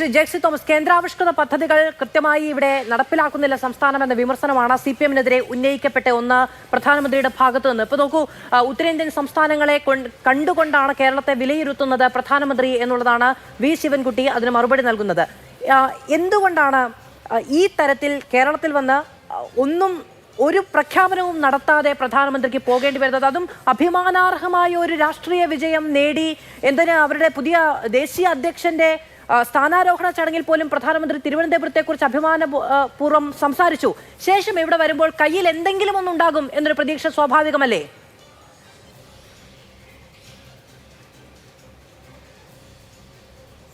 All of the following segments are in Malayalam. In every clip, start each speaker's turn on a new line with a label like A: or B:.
A: ശ്രീ ജെക്സി തോമസ് കേന്ദ്രാവിഷ്കൃത പദ്ധതികൾ കൃത്യമായി ഇവിടെ നടപ്പിലാക്കുന്നില്ല. സംസ്ഥാനം എന്ന വിമർശനമാണ് സി പി എമ്മിനെതിരെ ഉന്നയിക്കപ്പെട്ട ഒന്ന് പ്രധാനമന്ത്രിയുടെ ഭാഗത്തു നിന്ന്. ഇപ്പൊ നോക്കൂ ഉത്തരേന്ത്യൻ സംസ്ഥാനങ്ങളെ കണ്ടുകൊണ്ടാണ് കേരളത്തെ വിലയിരുത്തുന്നത് പ്രധാനമന്ത്രി എന്നുള്ളതാണ് വി ശിവൻകുട്ടി അതിന് മറുപടി നൽകുന്നത്. എന്തുകൊണ്ടാണ് ഈ തരത്തിൽ കേരളത്തിൽ വന്ന് ഒന്നും ഒരു പ്രഖ്യാപനവും നടത്താതെ പ്രധാനമന്ത്രിക്ക് പോകേണ്ടി വരുന്നത്. അതും അഭിമാനാർഹമായ ഒരു രാഷ്ട്രീയ വിജയം നേടി. എന്തിന് അവരുടെ പുതിയ ദേശീയ അധ്യക്ഷന്റെ സ്ഥാനാരോഹണ ചടങ്ങിൽ പോലും പ്രധാനമന്ത്രി തിരുവനന്തപുരത്തെ കുറിച്ച് അഭിമാന പൂർവം സംസാരിച്ചു. ശേഷം ഇവിടെ വരുമ്പോൾ കയ്യിൽ എന്തെങ്കിലും ഒന്നുണ്ടാകും എന്നൊരു പ്രതീക്ഷ സ്വാഭാവികമല്ലേ?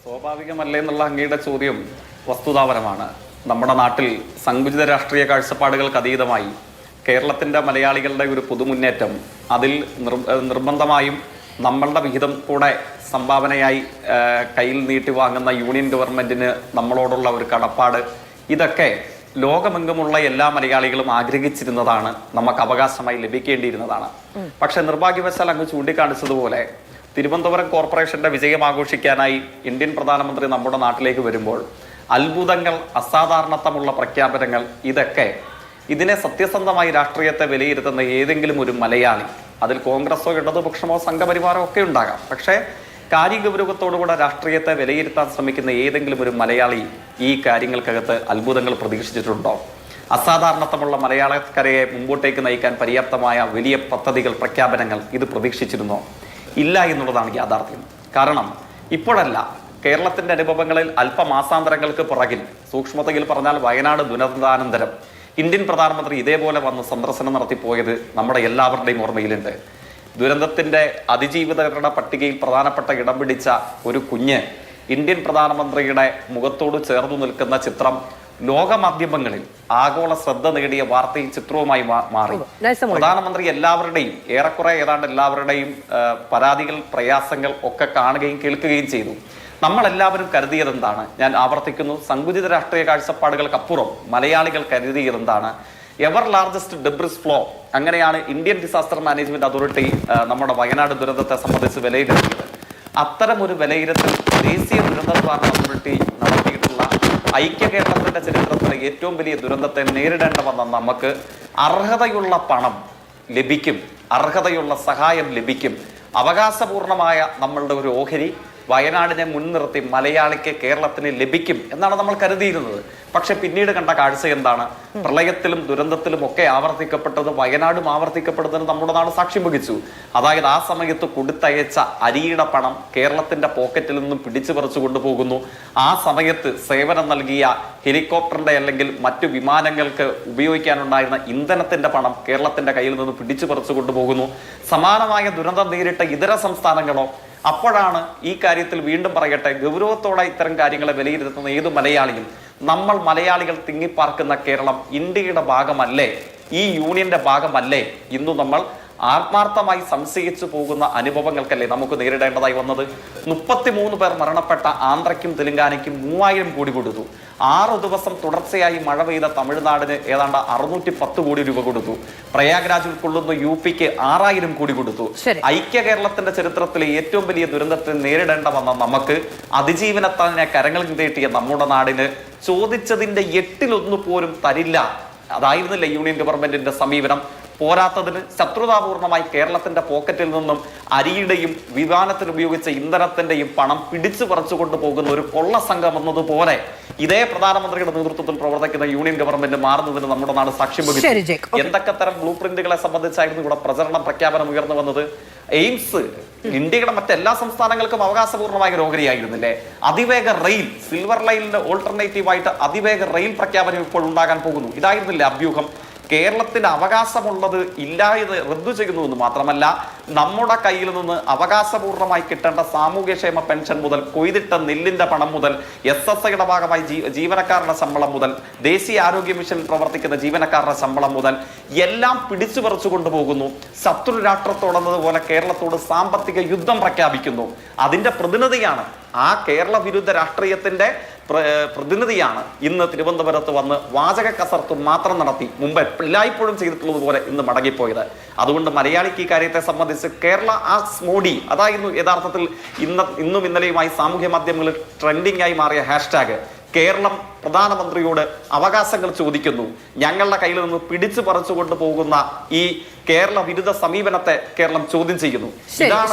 B: സ്വാഭാവികമല്ലേ എന്നുള്ള അങ്ങയുടെ ചോദ്യം വസ്തുതാപരമാണ്. നമ്മുടെ നാട്ടിൽ സങ്കുചിത രാഷ്ട്രീയ കാഴ്ചപ്പാടുകൾക്ക് അതീതമായി കേരളത്തിന്റെ മലയാളികളുടെ ഒരു പുതുമുന്നേറ്റം അതിൽ നിർ- നിർബന്ധമായും നമ്മളുടെ വിഹിതം കൂടെ സംഭാവനയായി കയ്യിൽ നീട്ടി വാങ്ങുന്ന യൂണിയൻ ഗവൺമെന്റിന് നമ്മളോടുള്ള ഒരു കടപ്പാട്. ഇതൊക്കെ ലോകമെങ്ങുമുള്ള എല്ലാ മലയാളികളും ആഗ്രഹിച്ചിരുന്നതാണ് നമുക്ക് അവകാശമായി ലഭിക്കേണ്ടിയിരുന്നതാണ്. പക്ഷെ നിർഭാഗ്യവശാൽ അങ്ങ് ചൂണ്ടിക്കാണിച്ചതുപോലെ തിരുവനന്തപുരം കോർപ്പറേഷന്റെ വിജയം ആഘോഷിക്കാനായി ഇന്ത്യൻ പ്രധാനമന്ത്രി നമ്മുടെ നാട്ടിലേക്ക് വരുമ്പോൾ അത്ഭുതങ്ങൾ അസാധാരണത്വമുള്ള പ്രഖ്യാപനങ്ങൾ ഇതൊക്കെ ഇതിനെ സത്യസന്ധമായി രാഷ്ട്രീയത്തെ വിലയിരുത്തുന്ന ഏതെങ്കിലും ഒരു മലയാളി അതിൽ കോൺഗ്രസോ ഇടതുപക്ഷമോ സംഘപരിവാരോ ഒക്കെ ഉണ്ടാകാം. പക്ഷേ കാര്യഗൗരവത്തോടുകൂടെ രാഷ്ട്രീയത്തെ വിലയിരുത്താൻ ശ്രമിക്കുന്ന ഏതെങ്കിലും ഒരു മലയാളി ഈ കാര്യങ്ങൾക്കകത്ത് അത്ഭുതങ്ങൾ പ്രതീക്ഷിച്ചിട്ടുണ്ടോ? അസാധാരണത്വമുള്ള മലയാളക്കരയെ മുമ്പോട്ടേക്ക് നയിക്കാൻ പര്യാപ്തമായ വലിയ പദ്ധതികൾ പ്രഖ്യാപനങ്ങൾ ഇത് പ്രതീക്ഷിച്ചിരുന്നോ? ഇല്ല എന്നുള്ളതാണ് യാഥാർത്ഥ്യം. കാരണം ഇപ്പോഴല്ല കേരളത്തിന്റെ അനുഭവങ്ങളിൽ അല്പമാസാന്തരങ്ങൾക്ക് പുറകിൽ. സൂക്ഷ്മതയിൽ പറഞ്ഞാൽ വയനാട് ദുരന്താനന്തരം. ഇന്ത്യൻ പ്രധാനമന്ത്രി ഇതേപോലെ വന്ന് സന്ദർശനം നടത്തിപ്പോയത് നമ്മുടെ എല്ലാവരുടെയും ഓർമ്മയിലുണ്ട്. ദുരന്തത്തിന്റെ അതിജീവിതരുടെ പട്ടികയിൽ പ്രധാനപ്പെട്ട ഇടം പിടിച്ച ഒരു കുഞ്ഞ് ഇന്ത്യൻ പ്രധാനമന്ത്രിയുടെ മുഖത്തോട് ചേർന്നു നിൽക്കുന്ന ചിത്രം ലോകമാധ്യമങ്ങളിൽ ആഗോള ശ്രദ്ധ നേടിയ വാർത്തയും ചിത്രവുമായി മാറി. പ്രധാനമന്ത്രി എല്ലാവരുടെയും ഏറെക്കുറെ ഏതാണ്ട് എല്ലാവരുടെയും പരാതികൾ പ്രയാസങ്ങൾ ഒക്കെ കാണുകയും കേൾക്കുകയും ചെയ്തു. നമ്മളെല്ലാവരും കരുതിയത് എന്താണ് ഞാൻ ആവർത്തിക്കുന്നു. സങ്കുചിത രാഷ്ട്രീയ കാഴ്ചപ്പാടുകൾക്കപ്പുറം മലയാളികൾ കരുതിയത് എന്താണ് എവർ ലാർജസ്റ്റ് ഡെബ്രിസ് ഫ്ലോ അങ്ങനെയാണ് ഇന്ത്യൻ ഡിസാസ്റ്റർ മാനേജ്മെന്റ് അതോറിറ്റി നമ്മുടെ വയനാട് ദുരന്തത്തെ സംബന്ധിച്ച് വിലയിരുത്തിയത്. അത്തരം ഒരു വിലയിരുത്തൽ ദേശീയ ദുരന്ത നിവാരണ അതോറിറ്റി നടത്തിയിട്ടുള്ള ഐക്യ കേരളത്തിന്റെ ചരിത്രത്തിലെ ഏറ്റവും വലിയ ദുരന്തത്തെ നേരിടേണ്ട വന്ന നമുക്ക് അർഹതയുള്ള പണം ലഭിക്കും. അർഹതയുള്ള സഹായം ലഭിക്കും. അവകാശപൂർണമായ നമ്മളുടെ ഒരു ഓഹരി വയനാടിനെ മുൻനിർത്തി മലയാളിക്ക് കേരളത്തിന് ലഭിക്കും എന്നാണ് നമ്മൾ കരുതിയിരുന്നത്. പക്ഷെ പിന്നീട് കണ്ട കാഴ്ച എന്താണ്? പ്രളയത്തിലും ദുരന്തത്തിലും ഒക്കെ ആവർത്തിക്കപ്പെട്ടത് വയനാടും ആവർത്തിക്കപ്പെടുന്നതിന് നമ്മുടെ നാട് സാക്ഷ്യം വഹിച്ചു. അതായത് ആ സമയത്ത് കൊടുത്തയച്ച അരിയുടെ പണം കേരളത്തിന്റെ പോക്കറ്റിൽ നിന്നും പിടിച്ചു പറിച്ചു കൊണ്ടുപോകുന്നു. ആ സമയത്ത് സേവനം നൽകിയ ഹെലികോപ്റ്ററിന്റെ അല്ലെങ്കിൽ മറ്റു വിമാനങ്ങൾക്ക് ഉപയോഗിക്കാനുണ്ടായിരുന്ന ഇന്ധനത്തിന്റെ പണം കേരളത്തിന്റെ കയ്യിൽ നിന്ന് പിടിച്ചു പറിച്ചു കൊണ്ടുപോകുന്നു. സമാനമായ ദുരന്തം നേരിട്ട ഇതര സംസ്ഥാനങ്ങളോ അപ്പോഴാണ് ഈ കാര്യത്തിൽ വീണ്ടും പറയട്ടെ ഗൗരവത്തോടെ ഇത്തരം കാര്യങ്ങളെ വിലയിരുത്തുന്ന ഏത് മലയാളിയും നമ്മൾ മലയാളികൾ തിങ്ങിപ്പാർക്കുന്ന കേരളം ഇന്ത്യയുടെ ഭാഗമല്ലേ? ഈ യൂണിയന്റെ ഭാഗമല്ലേ? ഇന്നു നമ്മൾ ആത്മാർത്ഥമായി സംശയിച്ചു പോകുന്ന അനുഭവങ്ങൾക്കല്ലേ നമുക്ക് നേരിടേണ്ടതായി വന്നത്? മുപ്പത്തിമൂന്ന് പേർ മരണപ്പെട്ട ആന്ധ്രയ്ക്കും തെലങ്കാനയ്ക്കും മൂവായിരം കോടി കൊടുത്തു. ആറ് ദിവസം തുടർച്ചയായി മഴ പെയ്ത തമിഴ്നാടിന് ഏതാണ്ട് അറുന്നൂറ്റി പത്ത് കോടി രൂപ കൊടുത്തു. പ്രയാഗ്രാജ് ഉൾക്കൊള്ളുന്ന യു പിക്ക് ആറായിരം കോടി കൊടുത്തു. ഐക്യ കേരളത്തിന്റെ ചരിത്രത്തിലെ ഏറ്റവും വലിയ ദുരന്തത്തെ നേരിടേണ്ട വന്ന നമുക്ക് അതിജീവനത്താനെ കരങ്ങളിൽ നീട്ടിയ നമ്മുടെ നാടിന് ചോദിച്ചതിന്റെ എട്ടിലൊന്നു പോലും തരില്ല. അതായിരുന്നില്ല യൂണിയൻ ഗവൺമെന്റിന്റെ സമീപനം? പോരാത്തതിന് ശത്രുതാപൂർണമായി കേരളത്തിന്റെ പോക്കറ്റിൽ നിന്നും അരിയുടെയും വിമാനത്തിന് ഉപയോഗിച്ച ഇന്ധനത്തിന്റെയും പണം പിടിച്ചു പറിച്ചു കൊണ്ടുപോകുന്ന ഒരു കൊള്ള സംഘം എന്നതുപോലെ ഇതേ പ്രധാനമന്ത്രിയുടെ നേതൃത്വത്തിൽ പ്രവർത്തിക്കുന്ന യൂണിയൻ ഗവൺമെന്റ് മാറുന്നതിന് നമ്മുടെ നാട് സാക്ഷ്യം വഹിച്ചു. എന്തൊക്കെ തരം ബ്ലൂ പ്രിന്റുകളെ സംബന്ധിച്ചായിരുന്നു ഇവിടെ പ്രചരണ പ്രഖ്യാപനം ഉയർന്നു വന്നത്? എയിംസ് ഇന്ത്യയുടെ മറ്റെല്ലാ സംസ്ഥാനങ്ങൾക്കും അവകാശപൂർണമായ രോഗിയായിരുന്നില്ലേ ഓഹരിയായിരുന്നില്ലേ? അതിവേഗ റെയിൽ സിൽവർ ലൈനിന്റെ ഓൾട്ടർനേറ്റീവായിട്ട് അതിവേഗ റെയിൽ പ്രഖ്യാപനം ഇപ്പോൾ ഉണ്ടാകാൻ പോകുന്നു. ഇതായിരുന്നില്ല അഭ്യൂഹം? കേരളത്തിന് അവകാശമുള്ളത് ഇല്ല എന്ന് റദ്ദു ചെയ്യുന്നു എന്ന് മാത്രമല്ല നമ്മുടെ കയ്യിൽ നിന്ന് അവകാശപൂർണമായി കിട്ടേണ്ട സാമൂഹ്യക്ഷേമ പെൻഷൻ മുതൽ കൊയ്തിട്ട നെല്ലിന്റെ പണം മുതൽ എസ് എസ് ഐയുടെ ഭാഗമായി ജീവനക്കാരുടെ ശമ്പളം മുതൽ ദേശീയ ആരോഗ്യ മിഷൻ പ്രവർത്തിക്കുന്ന ജീവനക്കാരുടെ ശമ്പളം മുതൽ എല്ലാം പിടിച്ചു പറിച്ചു കൊണ്ടുപോകുന്നു. ശത്രു രാഷ്ട്രത്തോടുന്നതുപോലെ കേരളത്തോട് സാമ്പത്തിക യുദ്ധം പ്രഖ്യാപിക്കുന്നു. അതിന്റെ പ്രതിനിധിയാണ് ആ കേരള വിരുദ്ധ രാഷ്ട്രീയത്തിന്റെ പ്ര- പ്രതിനിധിയാണ് ഇന്ന് തിരുവനന്തപുരത്ത് വന്ന് വാചക കസർത്ത് മാത്രം നടത്തി. മുമ്പ് എല്ലായ്പ്പോഴും ചെയ്തിട്ടുള്ളത് പോലെ ഇന്ന് മടങ്ങിപ്പോയത്. അതുകൊണ്ട് മലയാളിക്ക് ഈ കാര്യത്തെ സംബന്ധിച്ച് കേരള ആസ് മോഡി അതായിരുന്നു യഥാർത്ഥത്തിൽ ഇന്ന് ഇന്നും ഇന്നലെയുമായി സാമൂഹ്യ മാധ്യമങ്ങളിൽ ട്രെൻഡിംഗ് ആയി മാറിയ ഹാഷ്ടാഗ്. കേരളം പ്രധാനമന്ത്രിയോട് അവകാശങ്ങൾ ചോദിക്കുന്നു. ഞങ്ങളുടെ കയ്യിൽ നിന്ന് പിടിച്ചു പറിച്ചു കൊണ്ടുപോകുന്ന ഈ കേരള വിരുദ്ധ സമീപനത്തെ കേരളം ചോദ്യം ചെയ്യുന്നു. ഇതാണ്